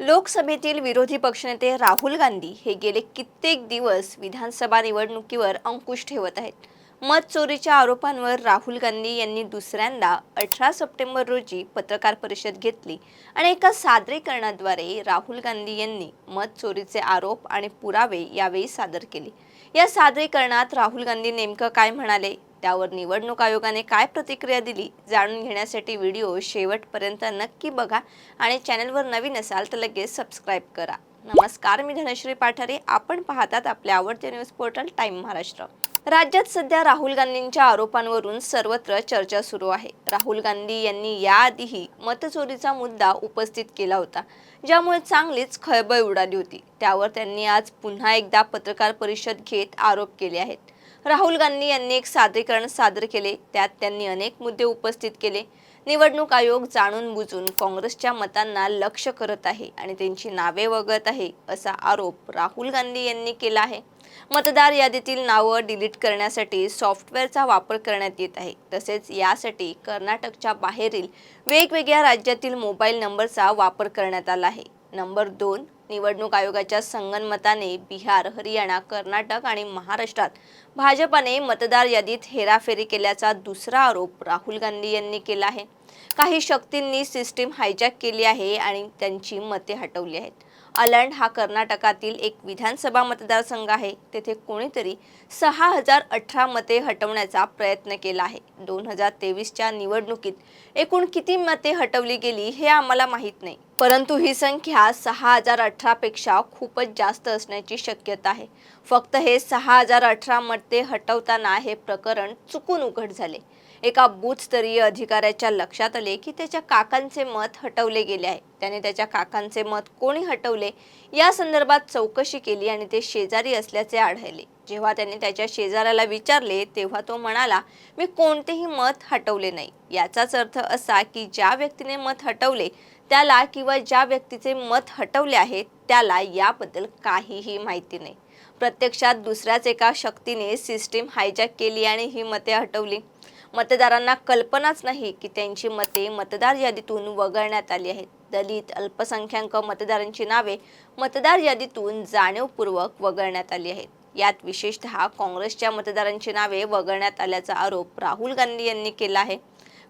लोकसभेतील विरोधी पक्षनेते राहुल गांधी हे गेले कित्येक दिवस विधानसभा निवडणुकीवर अंकुश ठेवत आहेत. मत चोरीच्या आरोपांवर राहुल गांधी यांनी दुसऱ्यांदा अठरा सप्टेंबर रोजी पत्रकार परिषद घेतली आणि एका सादरीकरणाद्वारे राहुल गांधी यांनी मत चोरीचे आरोप आणि पुरावे यावेळी सादर केले. या सादरीकरणात राहुल गांधी नेमकं काय म्हणाले? त्यावर निवडणूक आयोगाने काय प्रतिक्रिया दिली? जाणून घेण्यासाठी व्हिडिओ शेवटपर्यंत नक्की बघा आणि चॅनलवर नवीन असाल तर लगेच सबस्क्राईब करा. नमस्कार मी धनश्री पाठारे. आपण पाहतात आपल्या आवडते न्यूज पोर्टल टाइम महाराष्ट्र. राज्यात सध्या राहुल गांधींच्या आरोपांवरून सर्वत्र चर्चा सुरू आहे. राहुल गांधी यांनी याआधीही मतचोरीचा मुद्दा उपस्थित केला होता ज्यामुळे चांगलीच खळबळ उडाली होती. त्यावर त्यांनी आज पुन्हा एकदा पत्रकार परिषद घेत आरोप केले आहेत. राहुल गांधी यांनी एक सादरीकरण सादर केले. त्यात त्यांनी अनेक मुद्दे उपस्थित केले. निवडणूक आयोग जाणून बुजून काँग्रेसच्या मतांना लक्ष करत आहे आणि त्यांची नावे वगळत आहे असा आरोप राहुल गांधी यांनी केला आहे. मतदार यादीतील नावं डिलीट करण्यासाठी सॉफ्टवेअरचा वापर करण्यात येत आहे. तसेच यासाठी कर्नाटकच्या बाहेरील वेगवेगळ्या राज्यातील मोबाईल नंबरचा वापर करण्यात आला आहे. नंबर दोन निवडणूक आयोगाच्या संगनमताने बिहार हरियाणा कर्नाटक आणि महाराष्ट्रात भाजपाने मतदार यादीत हेराफेरी केल्याचा दुसरा आरोप राहुल गांधी यांनी केला आहे. काही शक्तींनी सिस्टीम हायजॅक केली आहे आणि त्यांची मते हटवली आहेत. अलंड हा कर्नाटकातील एक विधानसभा मतदारसंघ आहे. तेथे कोणीतरी सहा हजार अठरा मते हटवण्याचा प्रयत्न केला आहे. दोन हजार तेवीसच्या निवडणुकीत एकूण किती मते हटवली गेली हे आम्हाला माहीत नाही. परंतु ही संख्या सहा हजार अठरापेक्षा खूपच जास्त असण्याची शक्यता आहे. फक्त हे सहा हजार अठरा मते हटवताना हे प्रकरण चुकून उघड झाले. एका बूथस्तरीय अधिकाऱ्याच्या लक्षात आले की त्याच्या काकांचे मत हटवले गेले आहे. त्याने त्याच्या काकांचे मत कोणी हटवले? या संदर्भात चौकशी केली आणि ते शेजारी असल्याचे आढळले. जेव्हा त्याने त्याच्या शेजाऱ्याला विचारले तेव्हा तो म्हणाला मी कोणतेही मत हटवले नाही. याचाच अर्थ असा की ज्या व्यक्तीने मत हटवले त्याला किंवा ज्या व्यक्तीचे मत हटवले आहे त्याला याबद्दल काहीही माहिती नाही. प्रत्यक्षात दुसऱ्याच एका शक्तीने सिस्टीम हायजॅक केली आणि ही मते हटवली. मतदारांना कल्पनाच नाही की त्यांची मते मतदार यादीतून वगळण्यात आली आहेत. दलित अल्पसंख्याक मतदारांची नावे मतदार यादीतून जाणीवपूर्वक वगळण्यात आली आहेत. यात विशेषतः काँग्रेसच्या मतदारांची नावे वगळण्यात आल्याचा आरोप राहुल गांधी यांनी केला आहे.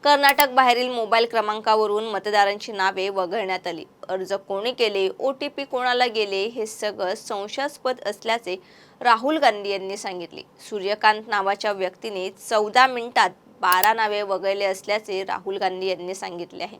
कर्नाटक बाहेरील मोबाईल क्रमांकावरून मतदारांची नावे वगळण्यात आली. अर्ज कोणी केले ओ टी पी कोणाला गेले हे सगळं संशयास्पद असल्याचे राहुल गांधी यांनी सांगितले. सूर्यकांत नावाच्या व्यक्तीने चौदा मिनिटात बारा नावे वगळले असल्याचे राहुल गांधी यांनी सांगितले आहे.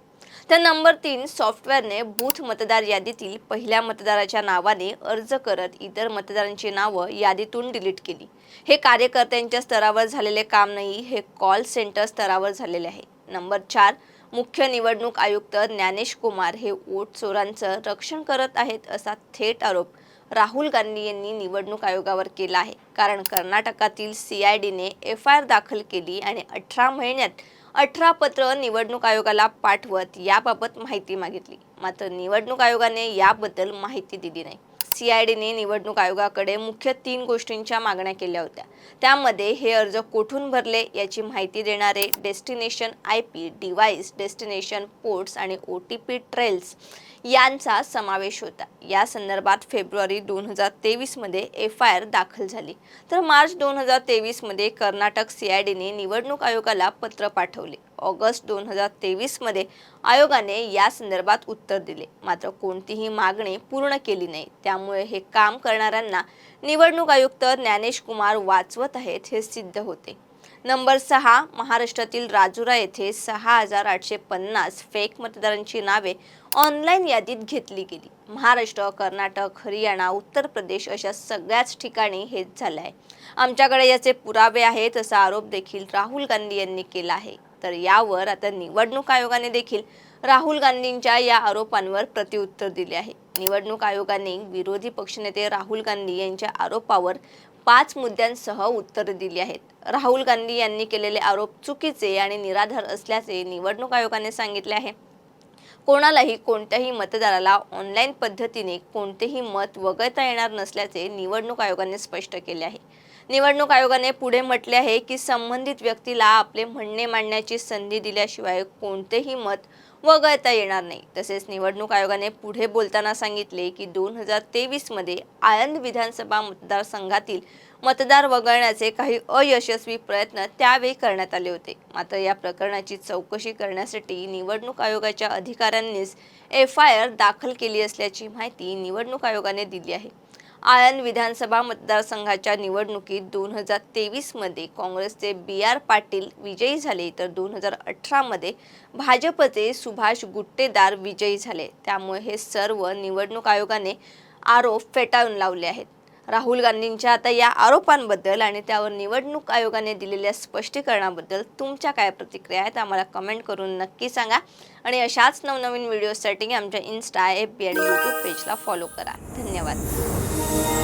तर नंबर तीन सॉफ्टवेअरने बूथ मतदार यादीतील पहिल्या मतदाराच्या नावाने अर्ज करत इतर मतदारांची नावं यादीतून डिलीट केली. हे कार्यकर्त्यांच्या स्तरावर झालेले काम नाही हे कॉल सेंटर स्तरावर झालेले आहे. नंबर चार मुख्य निवडणूक आयुक्त ज्ञानेश कुमार हे वोट चोरांचं रक्षण करत आहेत असा थेट आरोप राहुल गांधी यांनी निवडणूक आयोगावर केला आहे. कारण कर्नाटकातील सी आय डीने एफ आय आर दाखल केली आणि अठरा महिन्यात अठरा पत्र निवडणूक आयोगाला पाठवत याबाबत माहिती मागितली. मात्र निवडणूक आयोगाने याबद्दल माहिती दिली नाही. सीआयडीने निवडणूक आयोगाकडे मुख्य तीन गोष्टींच्या मागण्या केल्या होत्या. त्यामध्ये हे अर्ज कोठून भरले याची माहिती देणारे destination I P device destination ports आणि ओ टी पी ट्रेल्स यांचा समावेश होता. या संदर्भात फेब्रुवारी दोन हजार तेवीसमध्ये एफ आय आर दाखल झाली. तर मार्च दोन हजार तेवीसमध्ये कर्नाटक सीआयडीने निवडणूक आयोगाला पत्र पाठवले. ऑगस्ट दोन हजार तेवीसमध्ये आयोगाने या संदर्भात उत्तर दिले. मात्र कोणतीही मागणी पूर्ण केली नाही. त्यामुळे हे काम करणाऱ्यांना निवडणूक आयुक्त ज्ञानेश कुमार वाचवत आहेत हे सिद्ध होते. नंबर सहा महाराष्ट्रातील राजुरा येथे सहा हजार आठशे पन्नास फेक मतदारांची नावे ऑनलाईन यादीत घेतली गेली. महाराष्ट्र कर्नाटक हरियाणा उत्तर प्रदेश अशा सगळ्याच ठिकाणी हेच झालं आहे आमच्याकडे याचे पुरावे आहेत असा आरोप देखील राहुल गांधी यांनी केला आहे. तर यावर आता निवडणूक आयोगाने देखील राहुल गांधींच्या या आरोपांवर प्रत्युत्तर दिले आहे. निवडणूक आयोगाने विरोधी पक्षनेते राहुल गांधी यांच्या आरोपावर पाच मुद्द्यांसह उत्तर दिली आहेत. राहुल गांधी यांनी केलेले आरोप चुकीचे आणि निराधार असल्याचे निवडणूक आयोगाने सांगितले आहे. कोणालाही कोणत्याही मतदाराला ऑनलाईन पद्धतीने कोणतेही मत वगळता येणार नसल्याचे निवडणूक आयोगाने स्पष्ट केले आहे. निवडणूक आयोगाने पुढे म्हटले आहे की संबंधित व्यक्तीला आपले म्हणणे मांडण्याची संधी दिल्याशिवाय कोणतेही मत वगळता येणार नाही. तसेच निवडणूक आयोगाने पुढे बोलताना सांगितले की दोन हजार तेवीसमध्ये आळंद विधानसभा मतदारसंघातील मतदार वगळण्याचे काही अयशस्वी प्रयत्न त्यावेळी करण्यात आले होते. मात्र या प्रकरणाची चौकशी करण्यासाठी निवडणूक आयोगाच्या अधिकाऱ्यांनीच एफ आय आर दाखल केली असल्याची माहिती निवडणूक आयोगाने दिली आहे. आळंद विधानसभा मतदारसंघाच्या निवडणुकीत दोन हजार तेवीसमध्ये काँग्रेसचे बी आर पाटील विजयी झाले तर दोन हजार अठरामध्ये भाजपचे सुभाष गुट्टेदार विजयी झाले. त्यामुळे हे सर्व निवडणूक आयोगाने आरोप फेटाळून लावले आहेत. राहुल गांधींच्या आता या आरोपांबद्दल आणि त्यावर निवडणूक आयोगाने दिलेल्या स्पष्टीकरणाबद्दल तुमच्या काय प्रतिक्रिया आहेत आम्हाला कमेंट करून नक्की सांगा. आणि अशाच नवनवीन व्हिडिओसाठी आमच्या इन्स्टा एफ बी आणि यूट्यूब पेजला फॉलो करा. धन्यवाद. you